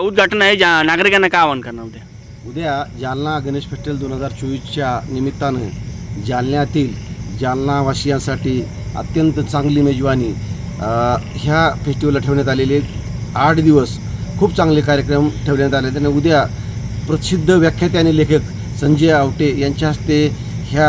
उद्घाटन आहे जा नागरिकांना काय आवाहन करणार उद्या? उद्या जालना गणेश फेस्टिवल दोन हजार चोवीसच्या निमित्तानं जालन्यातील जालनावासियांसाठी अत्यंत चांगली मेजवानी ह्या फेस्टिवलला ठेवण्यात आलेले आठ दिवस खूप चांगले कार्यक्रम ठेवण्यात आले आणि उद्या प्रसिद्ध व्याख्याते आणि लेखक संजय आवटे यांच्या हस्ते ह्या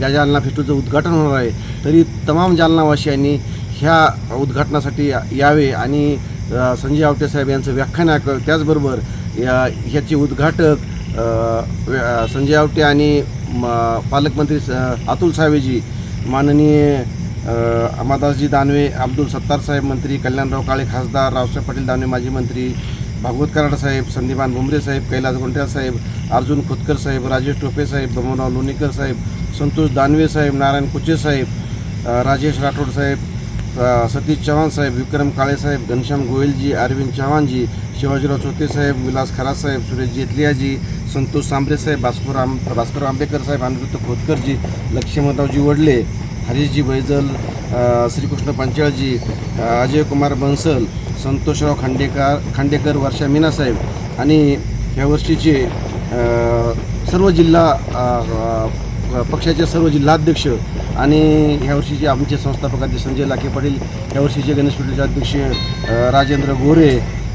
या जालना फेस्टिवलचं उद्घाटन होणार आहे तरी तमाम जालनावासियांनी ह्या उद्घाटनासाठी यावे आणि संजय आवटे साहेब यांचं व्याख्यान ऐकावं त्याचबरोबर या ह्याचे उद्घाटक संजय आवटे आणि म, पालकमंत्री स- अतुल सावेजी माननीय अमादासजी दानवे अब्दुल सत्तार साहेब मंत्री कल्याणराव काळे खासदार रावसाहेब पाटील दानवे माजी मंत्री भागवत कराड साहेब संदीपान भुमरे साहेब कैलास गोंट्या साहेब अर्जुन खोतकर साहेब राजेश टोपे साहेब बमनराव लोणीकर साहेब संतोष दानवे साहेब नारायण कुचे साहेब राजेश राठोड साहेब सतीश चव्हाण साहेब विक्रम काळे साहेब घनश्याम गोयलजी अरविंद चव्हाणजी शिवाजीराव चोते साहेब विलास खरात साहेब सुरेश जेतलियाजी संतोष सांबरे साहेब भास्कर आम भास्कर आंबेकर साहेब अनिरुद्ध खोतकरजी लक्ष्मणरावजी वडले हरीशजी बैजल श्रीकृष्ण पांचाळजी अजय कुमार बन्सल संतोषराव खांडेकर खांडेकर वर्षा मीना साहेब आणि ह्या वर्षीचे सर्व जिल्हा पक्षाचे सर्व जिल्हाध्यक्ष आणि ह्या वर्षीचे आमचे संस्थापक अध्यक्ष संजय लाखे पाटील ह्या वर्षीचे गणेश अध्यक्ष राजेंद्र गोरे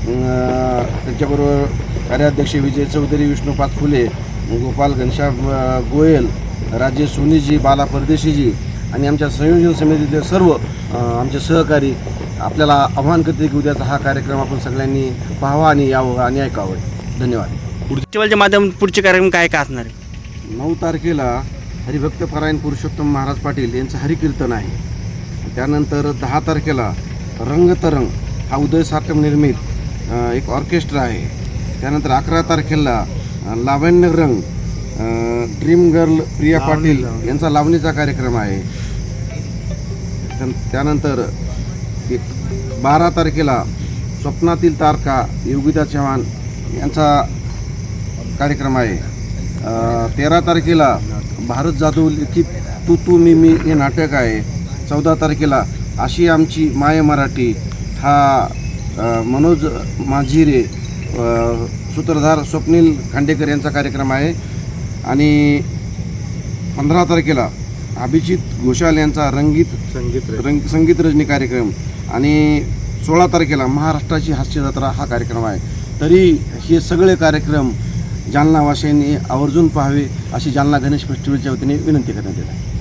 त्यांच्याबरोबर कार्याध्यक्ष विजय चौधरी विष्णू पाचफुले गोपाल घनश्याम गोयल राजेश सोनीजी बाला परदेशीजी आणि आमच्या संयोजन समितीतले सर्व आमचे सहकारी आपल्याला आव्हान करते की उद्याचा हा कार्यक्रम आपण सगळ्यांनी पाहावा आणि यावं आणि ऐकावं. धन्यवाद. फेस्टिवलच्या माध्यमातून पुढचे कार्यक्रम काय काय असणार आहे? नऊ तारखेला हरिभक्त परायण पुरुषोत्तम महाराज पाटील यांचं हरिकीर्तन आहे. त्यानंतर दहा तारखेला रंगतरंग हा उदय साटम निर्मित एक ऑर्केस्ट्रा आहे. त्यानंतर अकरा तारखेला लावण्य रंग ड्रीम गर्ल प्रिया पाटील यांचा लावणीचा कार्यक्रम आहे. त्यान- त्यानंतर बारा तारखेला स्वप्नातील तारका योगिता चव्हाण यांचा कार्यक्रम आहे. तेरा तारखेला भारत जाधव लिखित तू तू मी मी हे नाटक आहे. चौदा तारखेला अशी आमची माय मराठी हा मनोज माझिरे सूत्रधार स्वप्नील खांडेकर यांचा कार्यक्रम आहे. आणि पंधरा तारखेला अभिजित घोषाल यांचा रंगीत संगीत रंग संगीत रजनी कार्यक्रम आणि सोळा तारखेला महाराष्ट्राची हास्य जत्रा हा कार्यक्रम आहे. तरी हे सगळे कार्यक्रम जालनावासियांनी आवर्जून पाहावे अशी जालना गणेश फेस्टिवलच्या वतीने विनंती करण्यात येत आहे.